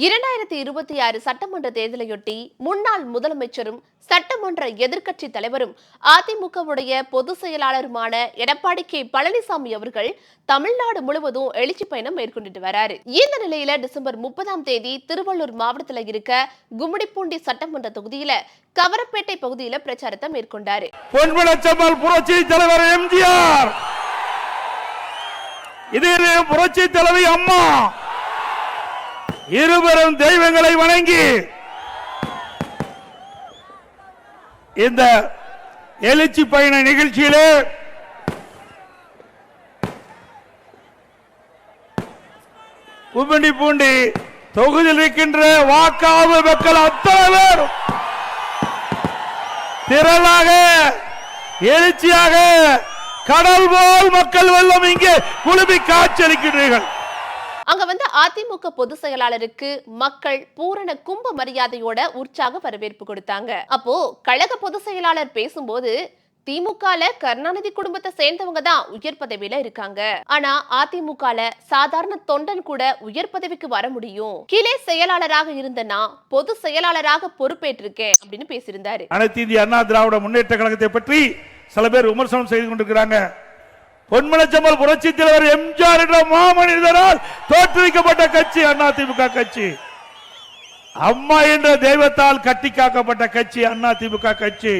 இரண்டாயிரத்தி இருபத்தி ஆறு சட்டமன்ற தேர்தலையொட்டி முன்னாள் முதலமைச்சரும் சட்டமன்ற எதிர்க்கட்சி தலைவரும் அதிமுகவுடைய பொதுச் செயலாளருமான எடப்பாடி கே பழனிசாமி அவர்கள் தமிழ்நாடு முழுவதும் எழுச்சி பயணம் மேற்கொண்டுட்டு வராரு. இந்த நிலையில டிசம்பர் முப்பதாம் தேதி திருவள்ளூர் மாவட்டத்துல இருக்க கும்மிடிப்பூண்டி சட்டமன்ற தொகுதியில கவரப்பேட்டை பகுதியில பிரச்சாரத்தை மேற்கொண்டாரு. புரட்சி தலைவர் எம்ஜிஆர். இது புரட்சி தலைவி அம்மா. இருவரும் தெய்வங்களை வணங்கி இந்த எழுச்சி பயண நிகழ்ச்சியிலே கும்படி பூண்டி தொகுதியில் இருக்கின்ற வாக்காளு மக்கள் அத்தனை பேரும் திரளாக எழுச்சியாக கடல் போல் மக்கள் வெள்ளம் இங்கே குழுமி காட்சியளிக்கிறீர்கள் அங்க வந்து அதிமுக பொதுச் செயலாளருக்கு மக்கள் பூரண கும்ப மரியாதையோட உற்சாக வரவேற்பு கொடுத்தாங்க. அப்போ கழக பொதுச் செயலாளர் பேசும்போது திமுகல கருணாநிதி குடும்பத்தை சேர்ந்தவங்க தான் உயர் பதவியில இருக்காங்க. ஆனா அதிமுகல சாதாரண தொண்டன் கூட உயர் பதவிக்கு வர முடியும். கிளை செயலாளராக இருந்த நான் பொது செயலாளராக பொறுப்பேற்றிருக்கேன் அப்படின்னு பேசியிருந்தாரு. அனைத்து இந்திய அண்ணா திராவிட முன்னேற்ற கழகத்தை பற்றி சில பேர் விமர்சனம் செய்து கொண்டிருக்கிறாங்க. பொன்மலச்சம்பல் புரட்சி தலைவர் எம்ஜிஆர் என்ற மாமனிதரால் தோற்றுவிக்கப்பட்ட கட்சி அதிமுக கட்சி. அம்மா என்ற தெய்வத்தால் கட்டி காக்கப்பட்ட கட்சி அதிமுக கட்சி.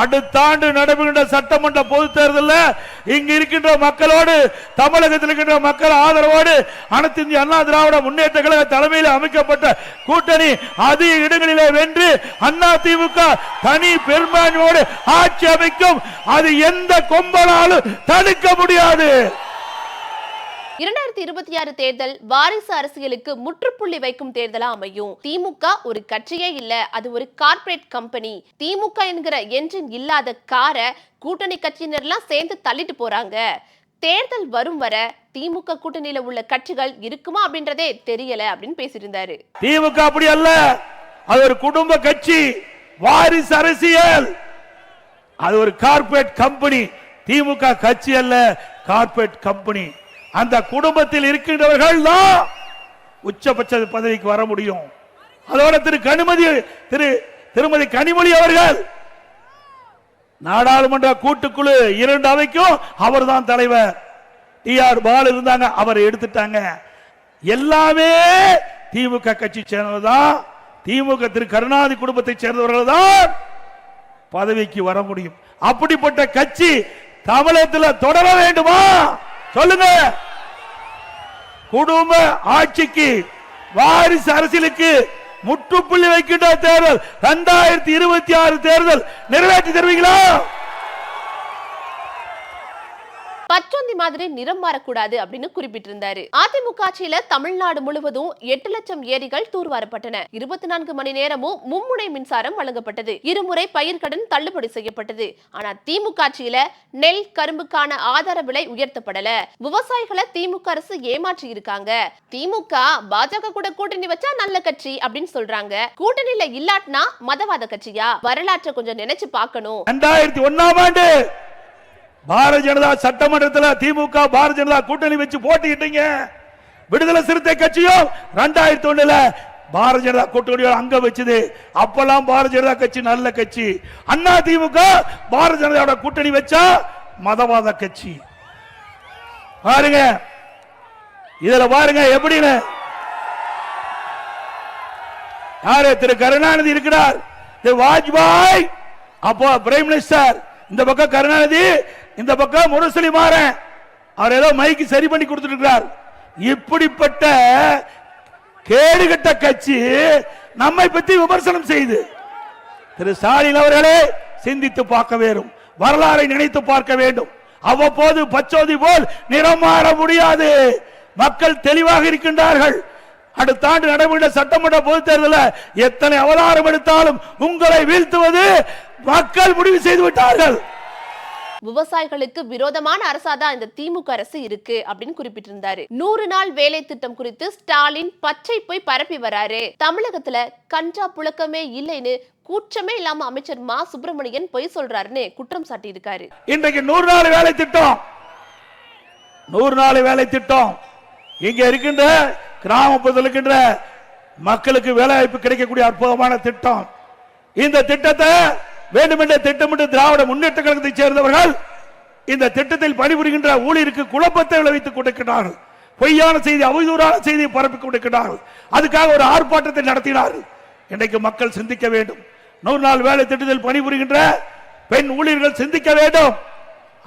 அடுத்த ஆண்டு நடைபெறுகின்ற சட்டமன்ற பொது தேர்தலில் இங்கு இருக்கின்ற மக்களோடு தமிழகத்தில் இருக்கின்ற மக்கள் ஆதரவோடு அனைத்து இந்திய அண்ணா திராவிட முன்னேற்ற கழக தலைமையில் அமைக்கப்பட்ட கூட்டணி அதிக இடங்களிலே வென்று அண்ணா திமுக தனி பெரும்பான்மையோடு ஆட்சி அமைக்கும். அது எந்த கொம்பனாலும் தடுக்க முடியாது. இரண்டாயிரத்தி இருபத்தி ஆறு தேர்தல் வாரிசு அரசியலுக்கு முற்றுப்புள்ளி வைக்கும் தேர்தலா அமையும். திமுக ஒரு கட்சியே இல்ல அது ஒரு கார்ப்பரேட் கம்பெனி. திமுக என்கிற என்ஜின் இல்லாத காரை கூட்டணி கட்சியினர்லாம் சேர்ந்து தள்ளிட்டு போறாங்க. தேர்தல் வரும் வர திமுக கூட்டணியில உள்ள கட்சிகள் இருக்குமா அப்படின்றதே தெரியல அப்படின்னு பேசியிருந்தாரு. திமுக அப்படி அல்ல. அது ஒரு குடும்ப கட்சி வாரிசு அரசியல். அது ஒரு கார்ப்பரேட் கம்பெனி. திமுக கட்சி அல்ல கார்ப்பரேட் கம்பெனி. அந்த குடும்பத்தில் இருக்கின்றவர்கள் தான் உச்சபட்ச பதவிக்கு வர முடியும். அதோட திரு கனிமதி திரு திருமதி கனிமொழி அவர்கள் நாடாளுமன்ற கூட்டுக்குழு இரண்டு அவைக்கும் அவர்தான் தலைவர். டி ஆர் பால் இருந்தாங்க அவரை எடுத்துட்டாங்க. எல்லாமே திமுக கட்சி சேர்ந்ததுதான் திமுக திரு கருணாநிதி குடும்பத்தை சேர்ந்தவர்கள் தான் பதவிக்கு வர முடியும். அப்படிப்பட்ட கட்சி தமிழகத்தில் தொடர வேண்டுமா? சொல்லுங்க. குடும்ப ஆட்சிக்கு வாரிசு அரசியலுக்கு முற்றுப்புள்ளி வைக்கின்ற தேர்தல் இரண்டாயிரத்தி இருபத்தி ஆறு தேர்தல் நிறைவேற்றி தருவீங்களா? பச்சொந்தி மாதிரி நிறம் மாறக்கூடாது அப்படின்னு குறிப்பிட்டிருந்தாரு. அதிமுக ஆட்சியில தமிழ்நாடு முழுவதும் எட்டு லட்சம் ஏரிகள் தூர்வாரப்பட்டன இருபத்தி நான்கு மணி நேரமும் மும்முனை மின்சாரம் வழங்கப்பட்டது. இருமுறை பயிர்க்கடன் தள்ளுபடி செய்யப்பட்டது. ஆனா திமுக ஆட்சியில நெல் கரும்புக்கான ஆதார விலை உயர்த்தப்படல. விவசாயிகளை திமுக அரசு ஏமாற்றி இருக்காங்க. திமுக பாஜக கூட கூட்டணி வச்சா நல்ல கட்சி அப்படின்னு சொல்றாங்க. கூட்டணியில இல்லாட்டினா மதவாத கட்சியா? வரலாற்றை கொஞ்சம் நினைச்சு பார்க்கணும். ரெண்டாயிரத்தி ஒன்னாம் ஆண்டு பாரதிய ஜனதா சட்டமன்றத்தில் திமுக பாரதிய ஜனதா கூட்டணி வச்சு போட்டிக்கிட்டீங்க விடுதலை சிறுத்தை கட்சியும் ரெண்டாயிரத்தி ஒண்ணுல பாரதிய ஜனதா கூட்டணியோட அங்க வச்சது. அப்பெல்லாம் பாரதிய ஜனதா கட்சி நல்ல கட்சி. அண்ணா திமுக பாரதிய ஜனதாவோட கூட்டணி வச்சா மதவாத கட்சி. பாருங்க. இதுல பாருங்க எப்படின்னு. யாரு? திரு கருணாநிதி இருக்கிறார். திரு வாஜ்பாய் அப்போ பிரைம் மினிஸ்டர் இந்த பக்கம் கருணாநிதி இந்த பக்கம் முரசொலி மாறன். அவர் ஏதோ மைக்கு சரி பண்ணி கொடுத்துருக்கிறார் இப்படிப்பட்ட கேடுகட்ட கட்சி நம்மை பற்றி விமர்சனம் செய்து திரு ஸ்டாலின் அவர்களே சிந்தித்து பார்க்க வேண்டும். வரலாறை நினைத்து பார்க்க வேண்டும். அவ்வப்போது பச்சோதி போல் நிறம் மாற முடியாது. மக்கள் தெளிவாக இருக்கின்றார்கள். அடுத்த ஆண்டு நடைபெற்ற சட்டமன்ற பொதுத் தேர்தலில் எத்தனை அவதாரம் எடுத்தாலும் உங்களை வீழ்த்துவது மக்கள் முடிவு செய்து விட்டார்கள். விவசாயிகளுக்கு விரோதமான அரசாதான் இந்த திமுக அரசு இருக்கு அப்படின்னு குறிப்பிட்டிருந்தாரு. நூறு நாள் வேலை திட்டம் குறித்து ஸ்டாலின் பச்சை போய் பரப்பி வராரு. தமிழகத்துல கஞ்சா புழக்கமே இல்லைன்னு கூச்சமே இல்லாம அமைச்சர் மா. சுப்பிரமணியன் பொய் சொல்றாருன்னு குற்றம் சாட்டியிருக்காரு. இன்றைக்கு நூறு நாள் வேலை திட்டம். நூறு நாள் வேலை திட்டம். இங்க இருக்கின்ற கிராமப்புறத்தில் இருக்கின்ற மக்களுக்கு வேலை வாய்ப்பு கிடைக்கக்கூடிய அற்புதமான திட்டம். இந்த திட்டத்தை வேண்டுமென்றே திட்டமிட்டு திராவிட முன்னேற்ற கழகத்தைச் சேர்ந்தவர்கள் இந்த திட்டத்தில் பணிபுரிகின்ற ஊழியருக்கு குழப்பத்தை விளைவித்துக் கொடுக்கிறார்கள் பொய்யான செய்தி அவதூறான செய்தியை பரப்பி கொடுக்கிறார்கள் அதுக்காக ஒரு ஆர்ப்பாட்டத்தை நடத்தினார்கள். இன்றைக்கு மக்கள் சிந்திக்க வேண்டும். நூறு நாள் வேலை திட்டத்தில் பணிபுரிகின்ற பெண் ஊழியர்கள் சிந்திக்க வேண்டும்.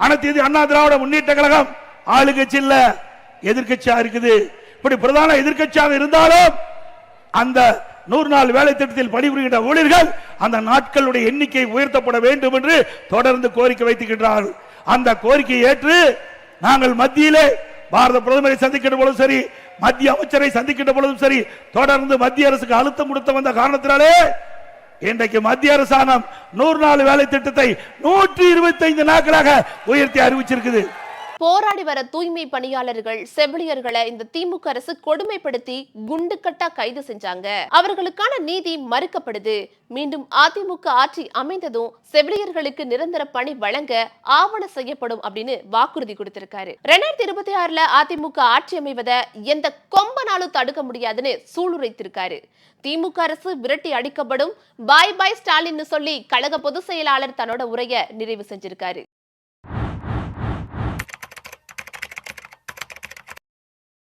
அனைத்து இது அண்ணா திராவிட முன்னேற்ற கழகம் ஆளுங்கட்சி இல்ல எதிர்கட்சியா இருக்குது. இப்படி பிரதான எதிர்க்கட்சியாக இருந்தாலும் அந்த நூறு நாள் வேலை திட்டத்தில் பணிபுரிகின்ற ஊழியர்கள் அந்த நாட்களுடைய எண்ணிக்கை உயர்த்தப்பட வேண்டும் என்று தொடர்ந்து கோரிக்கை வைத்துக்கின்றார்கள் அந்த கோரிக்கையை ஏற்று நாங்கள் மத்தியிலே பாரத பிரதமரை சந்திக்கின்ற பொழுதும் சரி மத்திய அமைச்சரை சந்திக்கின்ற பொழுதும் சரி தொடர்ந்து மத்திய அரசுக்கு அழுத்தம் கொடுத்த வந்த காரணத்தினாலே இன்றைக்கு மத்திய அரசாங்கம் நூறு நாள் வேலை திட்டத்தை நூற்றி இருபத்தி ஐந்து நாட்களாக உயர்த்தி அறிவிச்சிருக்குது. போராடி வர தூய்மை பணியாளர்கள் செவிலியர்களை இந்த திமுக அரசு கொடுமைப்படுத்தி குண்டுக்கட்டா கைது செஞ்சாங்க. அவர்களுக்கான நீதி மறுக்கப்படுது. மீண்டும் அதிமுக ஆட்சி அமைந்ததும் செவிலியர்களுக்கு நிரந்தர பணி வழங்க ஆவண செய்யப்படும் அப்படின்னு வாக்குறுதி கொடுத்திருக்காரு. ரெண்டாயிரத்தி இருபத்தி ஆறுல அதிமுக ஆட்சி அமைவதை எந்த கொம்பனாலும் தடுக்க முடியாதுன்னு சூளுரைத்திருக்காரு. திமுக அரசு விரட்டி அடிக்கப்படும் பாய் பாய் ஸ்டாலின் சொல்லி கழக பொதுச் செயலாளர் தன்னோட உரையை நிறைவு செஞ்சிருக்காரு.